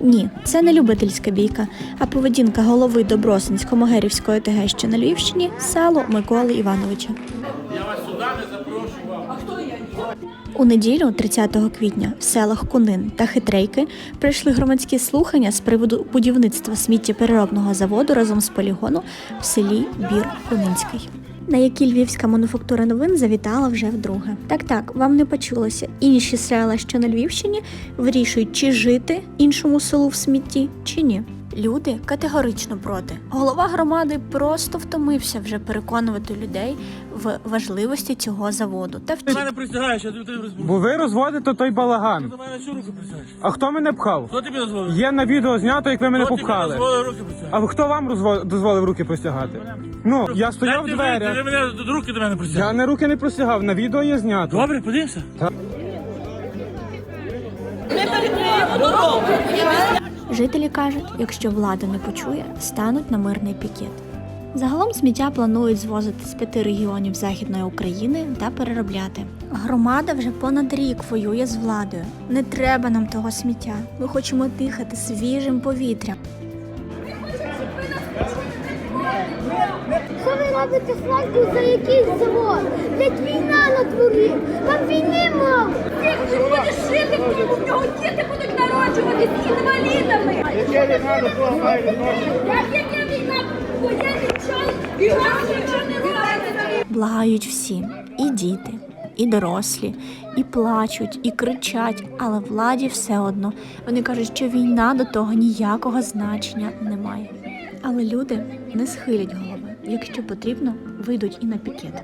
Ні, це не любительська бійка, а поведінка голови Добросинсько-Могерівської ТГ, що на Львівщині, село Миколи Івановича. Я вас сюди не запрошував. У неділю, 30 квітня, в селах Кунин та Хитрейки прийшли громадські слухання з приводу будівництва сміттєпереробного заводу разом з полігону в селі Бір Кунинський. На які львівська мануфактура новин завітала вже вдруге. Так, так, вам не почулося. Інші села, що на Львівщині, вирішують, чи жити іншому селу в смітті, чи ні. Люди категорично проти. Голова громади просто втомився вже переконувати людей в важливості цього заводу та Ти мене присягаєш, я тобі розбуду. Бо ви розводите той балаган. До мене всю руку присягаєш. А хто мене пхав? Хто тобі дозволив? Є на відео знято, як ви мене Хто тобі попхали. дозволив руки присягаєш? А хто вам розво- дозволив руки простягати? Ну, я стояв в Ти дверях. мене до руки до мене Я присягаєш. не руки не простягав, на відео є знято. Добре, подивимося. Жителі кажуть, якщо влада не почує, стануть на мирний пікет. Загалом сміття планують звозити з п'яти регіонів Західної України та переробляти. Громада вже понад рік воює з владою. Не треба нам того сміття. Ми хочемо дихати свіжим повітрям. Що ви робите свадьбу за якийсь завод? Блять, війна на дворі! Вам війни мало! В нього діти будуть народжуватись інвалідами. Яке війна до того має Як яка війна? Воєнний час і вас нічого не робите. Благають всі і діти, і дорослі, і плачуть, і кричать, але владі все одно. Вони кажуть, що війна до того ніякого значення не має. Але люди не схилять голови. Якщо потрібно, вийдуть і на пікет.